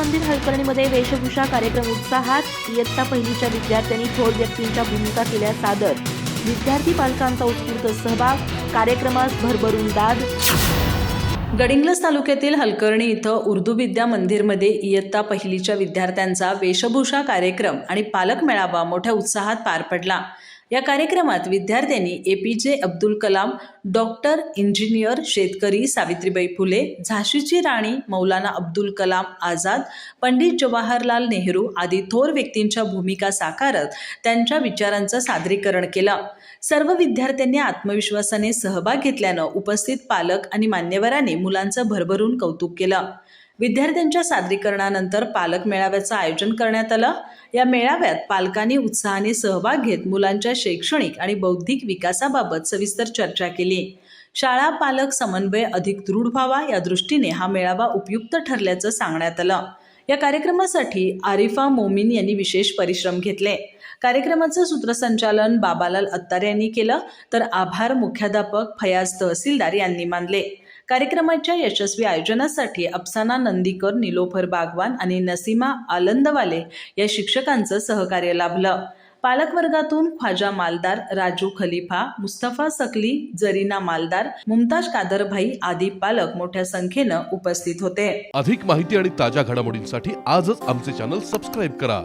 मंदिर हलकर्णीमध्ये वेशभूषा कार्यक्रम उत्साहात इयत्ता पहिलीच्या विद्यार्थ्यांनी थोर व्यक्तींच्या भूमिका केल्या सादर. विद्यार्थी पालकांचा उत्स्फूर्त सहभाग कार्यक्रमास भरभरून दाद. गडिंग्लज तालुक्यातील हलकर्णी इथं उर्दू विद्या मंदिरमध्ये इयत्ता पहिलीच्या विद्यार्थ्यांचा वेशभूषा कार्यक्रम आणि पालक मेळावा मोठ्या उत्साहात पार पडला. या कार्यक्रमात विद्यार्थ्यांनी ए पी जे अब्दुल कलाम डॉक्टर इंजिनियर शेतकरी सावित्रीबाई फुले झाशीची राणी मौलाना अब्दुल कलाम आझाद पंडित जवाहरलाल नेहरू आदी थोर व्यक्तींच्या भूमिका साकारत त्यांच्या विचारांचं सादरीकरण केलं. सर्व विद्यार्थ्यांनी आत्मविश्वासाने सहभाग घेतल्यानं उपस्थित पालक आणि मान्यवरांनी मुलांचं भरभरून कौतुक केलं. विद्यार्थ्यांच्या सादरीकरणानंतर पालक मेळाव्याचं आयोजन करण्यात आलं. या मेळाव्यात पालकांनी उत्साहाने सहभाग घेत मुलांच्या शैक्षणिक आणि बौद्धिक विकासाबाबत सविस्तर चर्चा केली. शाळा पालक समन्वय अधिक दृढ व्हावा या दृष्टीने हा मेळावा उपयुक्त ठरल्याचं सांगण्यात आलं. या कार्यक्रमासाठी आरिफा मोमीन यांनी विशेष परिश्रम घेतले. कार्यक्रमाचं सूत्रसंचालन बाबालाल अत्तार यांनी केलं. तर आभार मुख्याध्यापक फयाज तहसीलदार यांनी मानले. कार्यक्रमाच्या यशस्वी आयोजनासाठी अफसाना नंदीकर निलोफर बागवान आणि नसीमा आलंदवाले या शिक्षकांचं सहकार्य लाभलं. पालकवर्गातून ख्वाजा मालदार राजू खलिफा मुस्तफा सकली जरीना मालदार मुमताज कादरभाई आदी पालक मोठ्या संख्येनं उपस्थित होते. अधिक माहिती आणि ताज्या घडामोडींसाठी आजच आमचे चॅनल सबस्क्राईब करा.